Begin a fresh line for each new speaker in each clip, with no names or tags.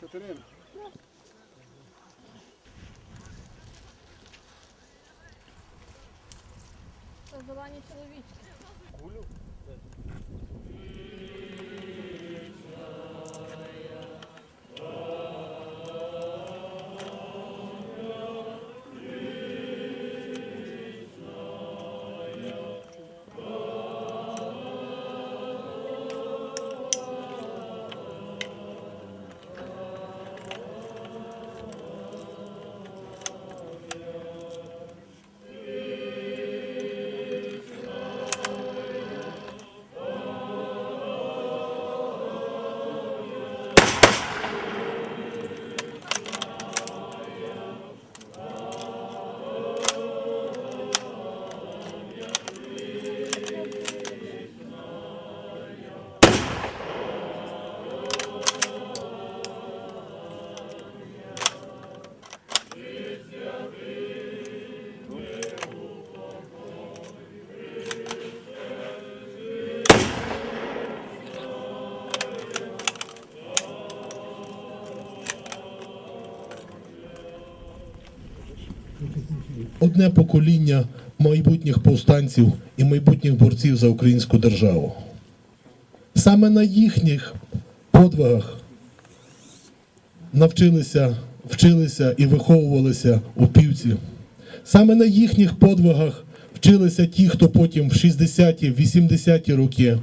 Катерина.
Це зелені чоловічки.
Одне покоління майбутніх повстанців і майбутніх борців за українську державу. Саме на їхніх подвигах навчилися, вчилися і виховувалися упівці. Саме на їхніх подвигах вчилися ті, хто потім в 60-ті, 80-ті роки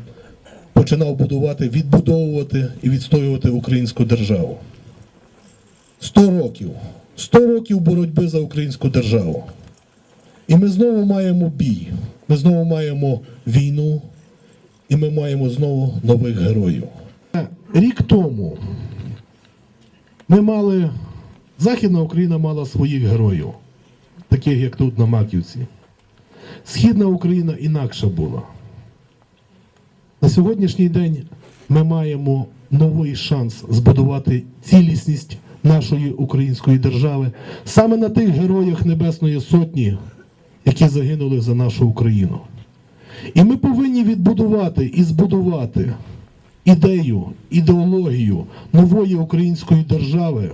починав будувати, відбудовувати і відстоювати українську державу. 100 років. 100 років боротьби за українську державу. І ми знову маємо бій, ми знову маємо війну, і ми маємо знову нових героїв. Рік тому ми мали, Західна Україна мала своїх героїв, таких як тут на Маківці. Східна Україна інакша була. На сьогоднішній день ми маємо новий шанс збудувати цілісність нашої української держави саме на тих героях Небесної Сотні, які загинули за нашу Україну. І ми повинні відбудувати і збудувати ідею, ідеологію нової української держави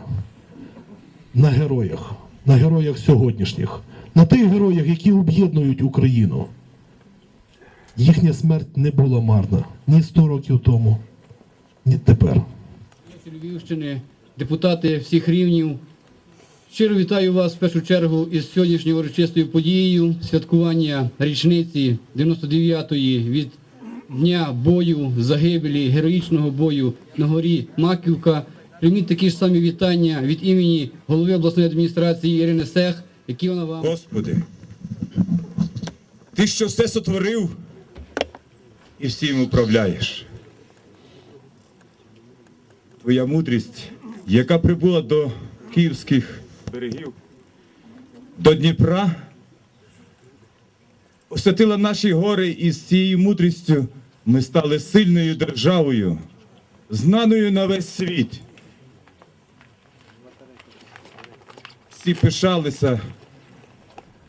на героях, на героях сьогоднішніх, на тих героях, які об'єднують Україну. Їхня смерть не була марна ні 100 років тому, ні тепер.
Львівщини, депутати всіх рівнів. Щиро вітаю вас в першу чергу із сьогоднішньою урочистою подією святкування річниці 99-ї від дня бою, загибелі, героїчного бою на горі Маківка. Прийміть такі ж самі вітання від імені голови обласної адміністрації Ірини Сех, які вона вам.
Господи, Ти що все сотворив і всім управляєш. Твоя мудрість, яка прибула до київських берегів, до Дніпра, освятила наші гори і з цією мудрістю ми стали сильною державою, знаною на весь світ. Всі пишалися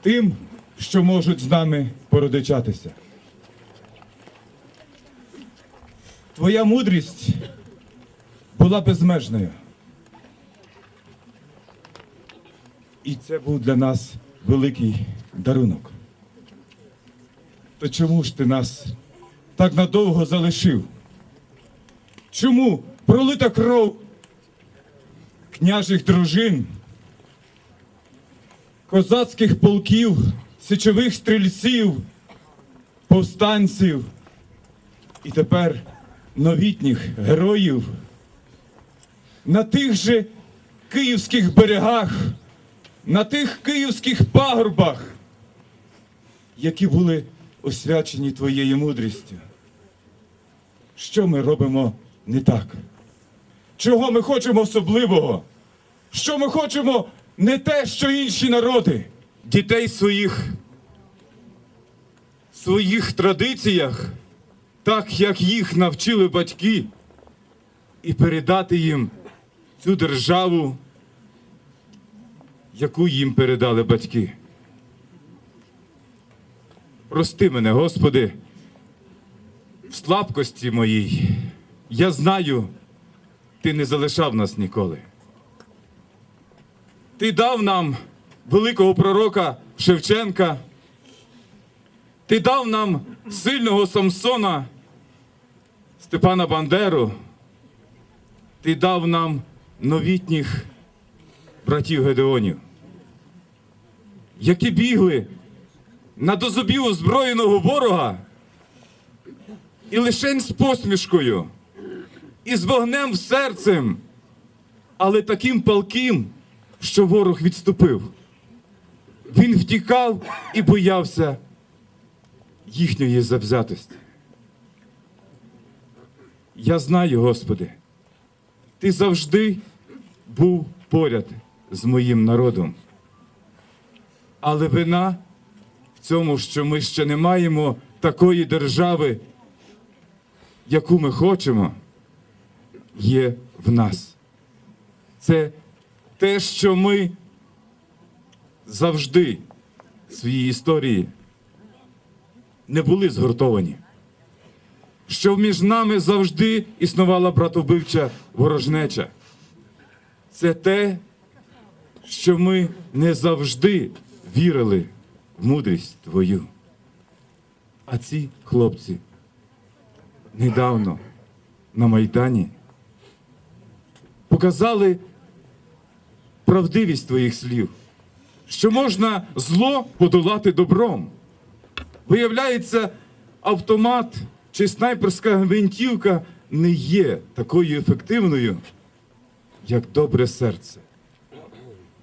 тим, що можуть з нами породичатися. Твоя мудрість була безмежною. І це був для нас великий дарунок. То чому ж ти нас так надовго залишив? Чому пролита кров княжих дружин? козацьких полків, січових стрільців, повстанців і тепер новітніх героїв на тих же київських берегах, на тих київських пагорбах, які були освячені твоєю мудрістю. Що ми робимо не так? Чого ми хочемо особливого? Що ми хочемо не те, що інші народи, дітей своїх, своїх традиціях, так як їх навчили батьки, і передати їм цю державу, яку їм передали батьки. Прости мене, Господи, в слабкості моїй. Я знаю, ти не залишав нас ніколи. Ти дав нам великого пророка Шевченка. Ти дав нам сильного Самсона, Степана Бандеру. Ти дав нам новітніх братів Гедеонів, які бігли на до зубів озброєного ворога і лишень з посмішкою, і з вогнем в серцем, але таким палким, що ворог відступив. Він втікав і боявся їхньої завзятості. Я знаю, Господи, Ти завжди був поряд з моїм народом. Але вина в цьому, що ми ще не маємо такої держави, яку ми хочемо, є в нас. Це те, що ми завжди в своїй історії не були згуртовані. Що між нами завжди існувала братовбивча ворожнеча. Це те, що ми не завжди вірили в мудрість твою. А ці хлопці недавно на Майдані показали правдивість твоїх слів, що можна зло подолати добром. Виявляється, автомат чи снайперська гвинтівка не є такою ефективною, як добре серце,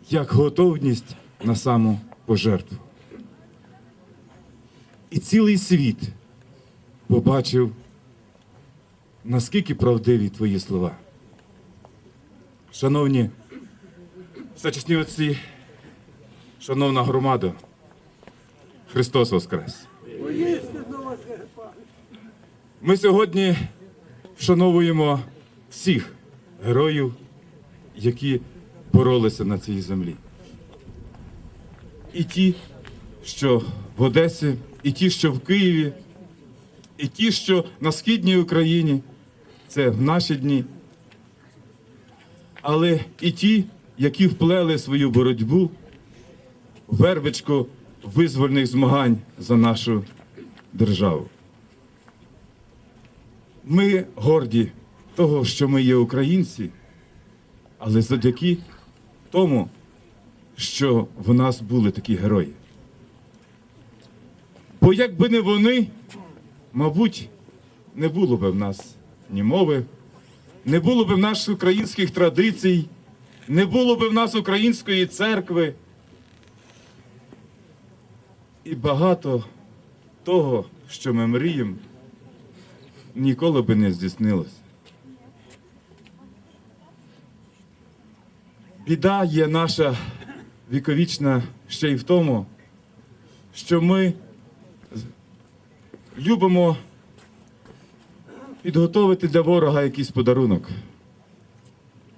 як готовність на самопожертву. І цілий світ побачив, наскільки правдиві твої слова. Шановні всечесні отці, шановна громада, Христос Воскрес! Ми сьогодні вшановуємо всіх героїв, які боролися на цій землі. І ті, що в Одесі, і ті, що в Києві, і ті, що на східній Україні, це в наші дні. Але і ті, які вплели свою боротьбу в вербичку визвольних змагань за нашу державу. Ми горді того, що ми є українці, але завдяки тому, що в нас були такі герої. Бо якби не вони, мабуть, не було б в нас ні мови, не було б в нас українських традицій, не було б в нас української церкви. І багато того, що ми мріємо, ніколи би не здійснилось. Біда є наша віковічна ще й в тому, що ми любимо підготовити для ворога якийсь подарунок,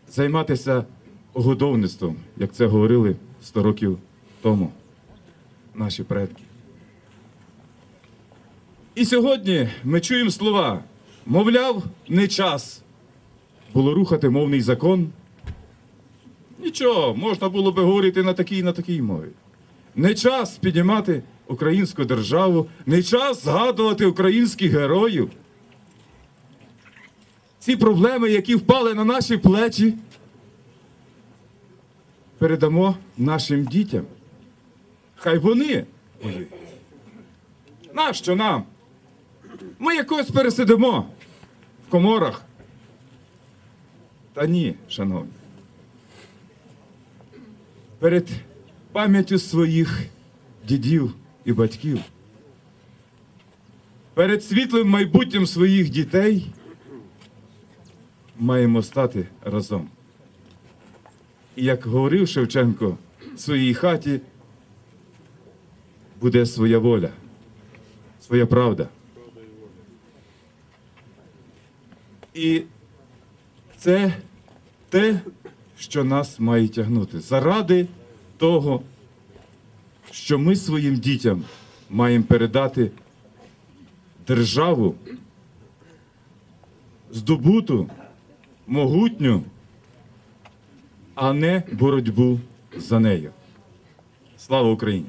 займатися угодовництвом, як це говорили 100 років тому наші предки. І сьогодні ми чуємо слова, мовляв, не час було рухати мовний закон. Нічого, можна було би говорити на такій і на такій мові. Не час піднімати українську державу, не час згадувати українських героїв. Ці проблеми, які впали на наші плечі, передамо нашим дітям. Хай вони. Нащо нам? Ми якось пересидимо в коморах. Та ні, шановні. Перед пам'яттю своїх дідів і батьків, перед світлим майбутнім своїх дітей маємо стати разом. І як говорив Шевченко, в своїй хаті буде своя воля, своя правда. І це те, що нас має тягнути. Заради того, що ми своїм дітям маємо передати державу, здобуту, могутню, а не боротьбу за нею. Слава Україні!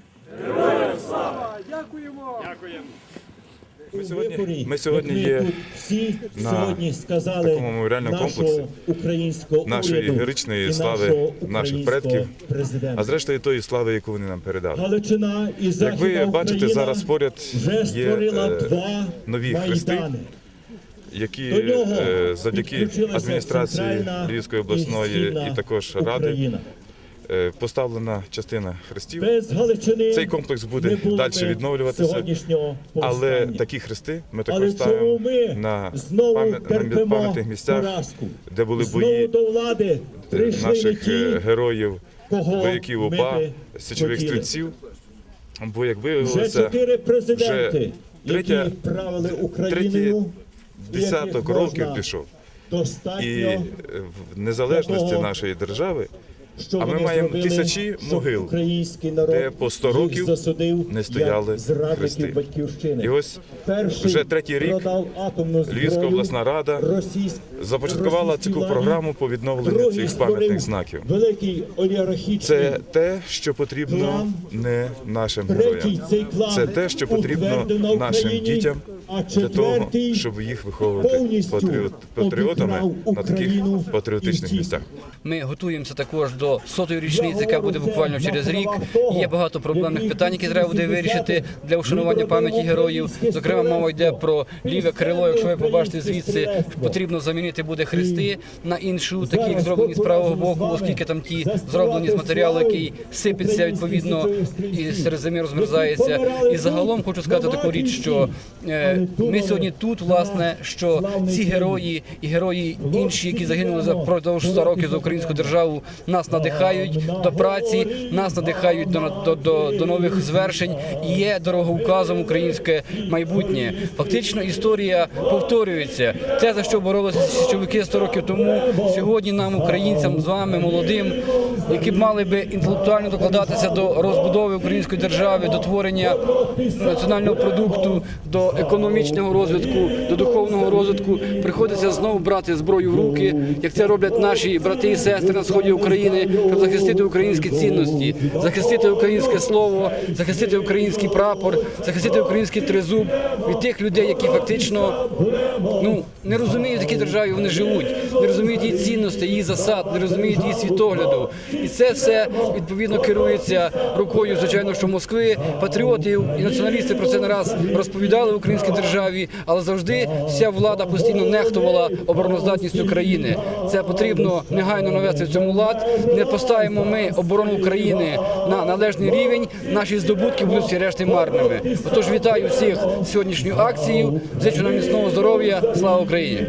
Ми сьогодні,
Ми сьогодні є
всі
на
сьогодні сказали
такому меморіальному комплексі
українського
нашої героїчної слави наших предків, а зрештою тої слави, яку вони нам передали.
Галичина і
Як ви бачите, зараз поряд є е,
два
нові хрести, які е, завдяки адміністрації Львівської обласної і також ради поставлена частина хрестів. Цей комплекс буде далі відновлюватися, Але такі хрести ми також ставимо
ми
на
знову
пам'ят- на пам'ятних місцях,
поразку.
де були бої
влади
е, наших е, героїв, вояків ОПА, січових стрільців. Бо як виявилося, вже третя-
Україною,
десяток років пішов. І е, в незалежності нашої держави а ми маємо
зробили,
тисячі могил, де по 100 років
засудив
не стояли хрести.
батьківщини.
І ось
Перший
вже третій рік Львівська обласна рада
російсь-
започаткувала таку програму по відновленню цих пам'ятних знаків. Це те, що потрібно
Клан.
не нашим героям. Це те, що потрібно нашим дітям для того, щоб їх виховувати патріотами на таких патріотичних місцях.
Ми готуємося також до сотої річниці, яка буде буквально через рік. Є багато проблемних питань, які треба буде вирішити для вшанування пам'яті героїв. Зокрема, мова йде про ліве крило. Якщо ви побачите звідси, потрібно замінити буде хрести на іншу, такі як зроблені з правого боку, оскільки там ті зроблені з матеріалу, який сипеться відповідно і серед зими розмерзається. І загалом хочу сказати таку річ, що е, ми сьогодні тут, власне, що ці герої і герої інші, які загинули за продовж 100 років за українську державу, нас надихають до праці, нас надихають до, до, до, до нових звершень і є дороговказом українське майбутнє. Фактично історія повторюється. Те, за що боролися січовики 100 років тому, сьогодні нам, українцям, з вами, молодим, які б мали би інтелектуально докладатися до розбудови української держави, до творення національного продукту, до економічного розвитку, до духовного розвитку, приходиться знову брати зброю в руки, як це роблять наші брати і сестри на сході України, щоб захистити українські цінності, захистити українське слово, захистити український прапор, захистити український тризуб від тих людей, які фактично ну не розуміють, в якій державі вони живуть, не розуміють її цінностей, її засад, не розуміють її світогляду. І це все відповідно керується рукою, звичайно, що Москви, патріотів і націоналісти про це не раз розповідали в українській державі, але завжди вся влада постійно нехтувала обороноздатністю країни. Це потрібно негайно навести в цьому лад. Не поставимо ми оборону України на належний рівень. Наші здобутки будуть всі решти марними. Отож, вітаю всіх сьогоднішню акцію. Зичу нам міцного здоров'я. Слава Україні!